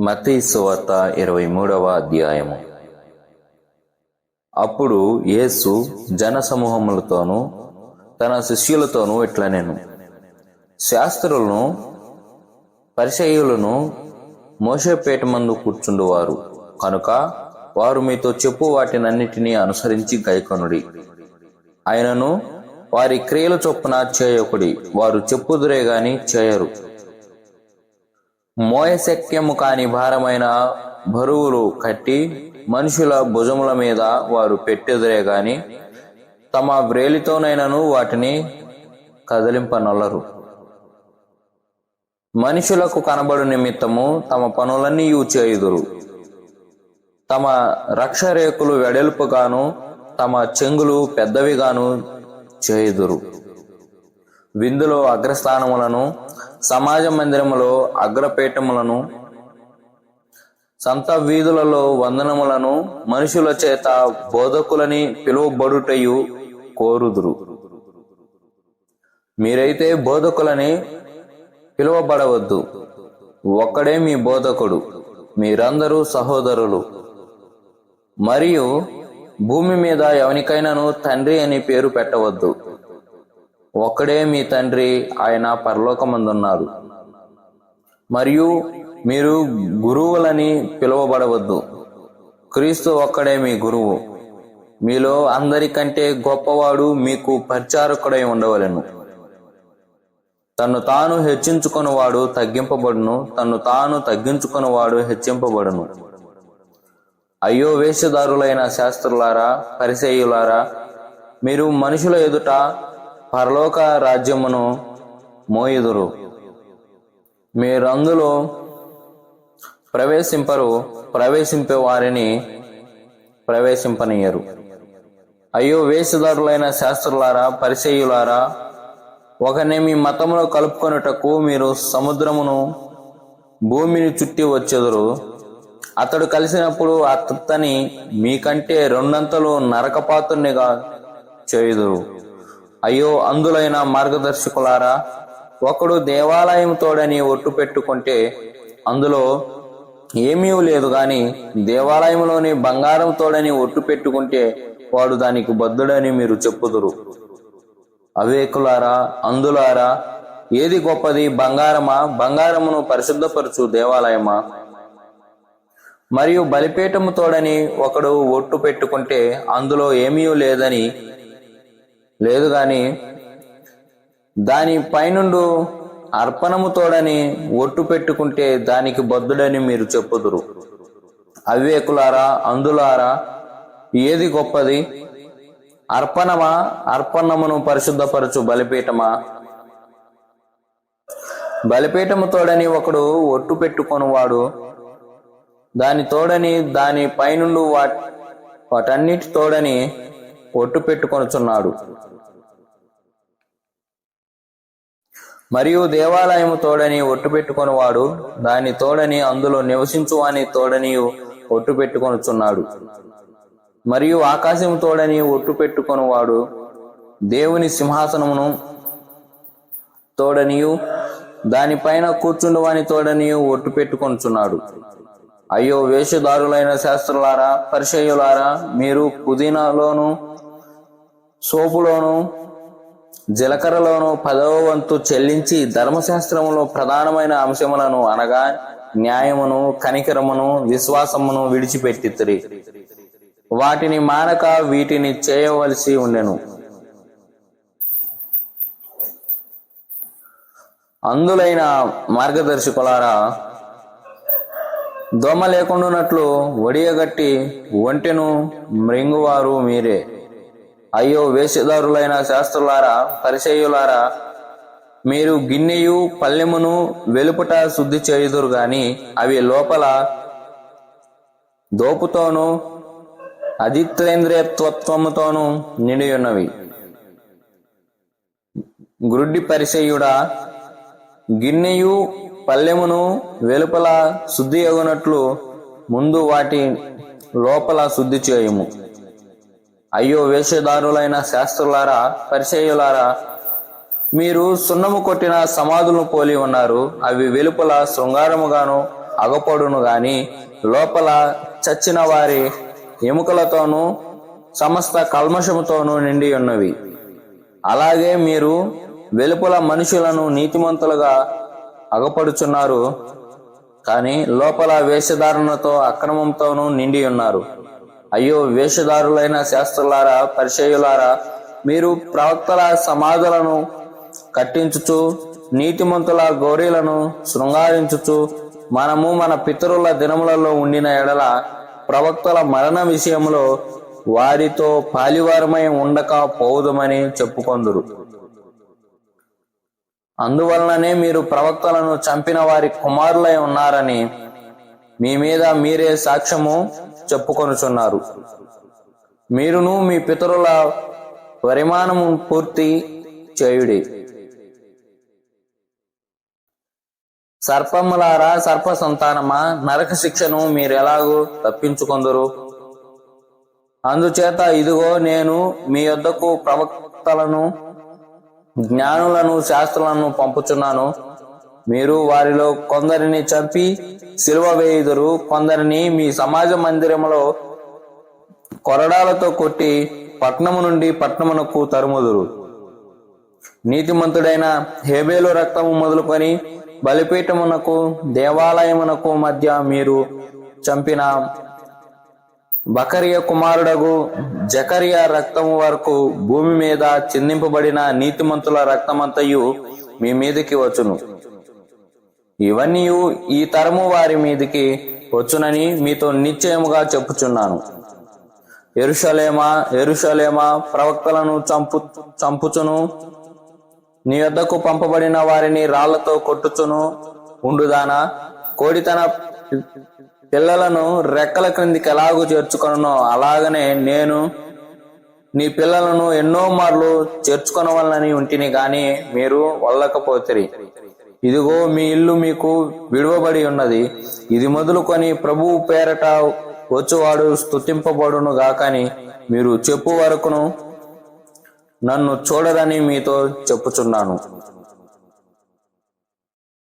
మతీ సువార్త ఇరవై మూడవ అధ్యాయము. అప్పుడు యేసు జనసమూహములతోనూ తన శిష్యులతోనూ ఇట్లనెను శాస్త్రులను పరిచయులను మోసపేట మందు కూర్చుండువారు. కనుక వారు మీతో చెప్పు వాటినన్నిటినీ అనుసరించి గైకొనుడి. ఆయనను వారి క్రియల చొప్పున చేయకుడి. వారు చెప్పుదురే గాని చేయరు. మోయశక్యము కాని భారమైన బరువులు కట్టి మనుషుల భుజముల మీద వారు పెట్టెదురే గాని తమ వ్రేలితోనైనను వాటిని కదిలింపనొల్లరు. మనుషులకు కనబడు నిమిత్తము తమ పనులన్నీ చేయుదురు తమ రక్షరేకులు వెడల్పుగాను తమ చెంగులు పెద్దవిగాను చేయుదురు. విందులో అగ్రస్థానములను సమాజ మందిరములో అగ్రపీఠములను సంత వీధులలో వందనములను మనుషుల చేత బోధకులని పిలువబడుటయు కోరుదురు. మీరైతే బోధకులని పిలువబడవద్దు. ఒక్కడే మీ బోధకుడు మీరందరూ సహోదరులు. మరియు భూమి మీద ఎవనికైనాను తండ్రి అని పేరు పెట్టవద్దు. ఒక్కడే మీ తండ్రి ఆయన పరలోకమందున్నారు. మరియు మీరు గురువులని పిలువబడవద్దు. క్రీస్తు ఒక్కడే మీ గురువు. మీలో అందరికంటే గొప్పవాడు మీకు పరిచారకుడై ఉండవలెను. తను తాను హెచ్చించుకొనివాడు తగ్గింపబడును తను తాను తగ్గించుకొనివాడు హెచ్చింపబడును. అయ్యో వేషధారులైన శాస్త్రులారా పరిసేయులారా మీరు మనుషుల ఎదుట పరలోక రాజ్యమును మోయుదురు. మీరందులో ప్రవేశింపరు ప్రవేశింపే వారిని ప్రవేశింపనీయరు. అయ్యో వేషధారులైన శాస్త్రులారా పరిచయులారా ఒకరిని మీ మతంలో కలుపుకొనుటకు మీరు సముద్రమును భూమిని చుట్టి వచ్చెదురు. అతడు కలిసినప్పుడు అతని మీకంటే రెండంతలు నరకపాతునిగా చేయుదురు. అయ్యో అందులైన మార్గదర్శకులారా ఒకడు దేవాలయం తోడని ఒట్టు పెట్టుకుంటే అందులో ఏమీ లేదు గాని దేవాలయంలోని బంగారం తోడని ఒట్టు పెట్టుకుంటే వాడు దానికి బద్దుడని మీరు చెప్పుదురు. అవేకులారా అందులారా ఏది గొప్పది బంగారమా? బంగారమును పరిశుద్ధపరచు దేవాలయమా? మరియు బలిపీఠము తోడని ఒకడు ఒట్టు పెట్టుకుంటే అందులో ఏమీ లేదని లేదు గాని దాని పైనుండు అర్పణము తోడని ఒట్టు పెట్టుకుంటే దానికి బద్దుడని మీరు చెప్పుదురు. అవివేకులారా అందులారా ఏది గొప్పది? అర్పణమా అర్పణమును పరిశుద్ధపరచు బలిపీఠమా? బలిపీఠము తోడని ఒకడు ఒట్టు పెట్టుకొనివాడు. దాని తోడని దాని పైనుండు వాటన్నిటి తోడని ఒట్టు పెట్టుకొనుచున్నాడు. మరియు దేవాలయము తోడని ఒట్టు పెట్టుకొనివాడు దాని తోడని అందులో నివసించువాని తోడని ఒట్టు పెట్టుకొనుచున్నాడు. మరియు ఆకాశము తోడని ఒట్టు పెట్టుకొనివాడు దేవుని సింహాసనమును తోడనియు దానిపైన కూర్చుండువాని తోడనియు ఒట్టు పెట్టుకొనుచున్నాడు. అయ్యో వేషధారులైన శాస్త్రులారా పరిచయులారా మీరు పుదీనాలోను సోపులోను జీలకర్రలోను పదవ వంతు చెల్లించి ధర్మశాస్త్రములో ప్రధానమైన అంశములను అనగా న్యాయమును కనికరమును విశ్వాసమును విడిచిపెట్టితిరి. వాటిని మానక వీటిని చేయవలసి ఉండెను. అందులైన మార్గదర్శకులారా దోమ లేకుండానట్లు ఒడియగట్టి ఒంటెను మృంగువారు మీరే. అయ్యో వేషధారులైన శాస్త్రులారా పరిచయులారా మీరు గిన్నెయు పల్లెమును వెలుపట శుద్ధి చేయుదురు గాని అవి లోపల దోపుతోనూ అజిత్రేంద్రియత్వత్వముతోనూ నిండి ఉన్నవి గ్రుడ్డి పరిచయుడా గిన్నెయు పల్లెమును వెలుపల శుద్ధి అగునట్లు ముందు వాటి లోపల శుద్ధి చేయుము. అయ్యో వేషధారులైన శాస్త్రులారా పరిచయులారా మీరు సున్నము కొట్టిన సమాధులను పోలి ఉన్నారు. అవి వెలుపల శృంగారముగాను అగపడును గాని లోపల చచ్చిన వారి ఎముకలతోనూ సమస్త కల్మషముతోనూ నిండి ఉన్నవి. అలాగే మీరు వెలుపల మనుషులను నీతిమంతులుగా అగపడుచున్నారు కానీ లోపల వేషధారణతో అక్రమంతోనూ నిండి ఉన్నారు. అయ్యో వేషధారులైన శాస్త్రులారా పరిచయులారా మీరు ప్రవక్తల సమాధులను కట్టించుచు నీతిమంతుల గౌరీలను శృంగారించుచు మనము మన పితరుల దినములలో ఉండిన ఎడల ప్రవక్తల మరణ విషయంలో వారితో పాలివారమై ఉండక పోదుమని చెప్పుకొందురు. అందువలననే మీరు ప్రవక్తలను చంపిన వారి కుమారులై ఉన్నారని మీ మీద మీరే సాక్ష్యము చెప్పుకొనుచున్నారు. మీరును మీ పితరుల పరిమాణము పూర్తి చేయుడి. సర్పములారా సర్ప సంతానమా నరక శిక్షను మీరెలాగూ తప్పించుకొందరు? అందుచేత ఇదిగో నేను మీ యొద్దకు ప్రవక్తలను జ్ఞానులను శాస్త్రులను పంపుచున్నాను. మీరు వారిలో కొందరిని చంపి సిలువ వేయుదురు. కొందరిని మీ సమాజ మందిరములో కొరడాలతో కొట్టి పట్నము నుండి పట్నమునకు తరుముదురు. నీతిమంతుడైన హేబేలు రక్తము మొదలుకొని బలిపీఠమునకు దేవాలయమునకు మధ్య మీరు చంపిన బకరియ కుమారుడగు జకరియ రక్తము వరకు భూమి మీద చిందింపబడిన నీతిమంతుల రక్తమంతయు మీ మీదకి వచ్చును. ఇవన్నీ ఈ తరము వారి మీదికి వచ్చునని మీతో నిశ్చయముగా చెప్పుచున్నాను. ఎరుషలేమా ఎరుషలేమా ప్రవక్తలను చంపు చంపుచును. నీ వద్దకు పంపబడిన వారిని రాళ్ళతో కొట్టుచును. ఉండుదానా కోడి తన పిల్లలను రెక్కల క్రిందికి ఎలాగూ చేర్చుకొనో అలాగనే నేను నీ పిల్లలను ఎన్నో మార్లు చేర్చుకొనవలనని ఉంటిని గాని మీరు వల్లకపోతిరి. ఇదిగో మీ ఇల్లు మీకు విడువబడి ఉన్నది. ఇది మొదలుకొని ప్రభువు పేరట వచ్చువాడు స్తుతింపబడును గాకని మీరు చెప్పు వరకును నన్ను చూడరని మీతో చెప్పుచున్నాను.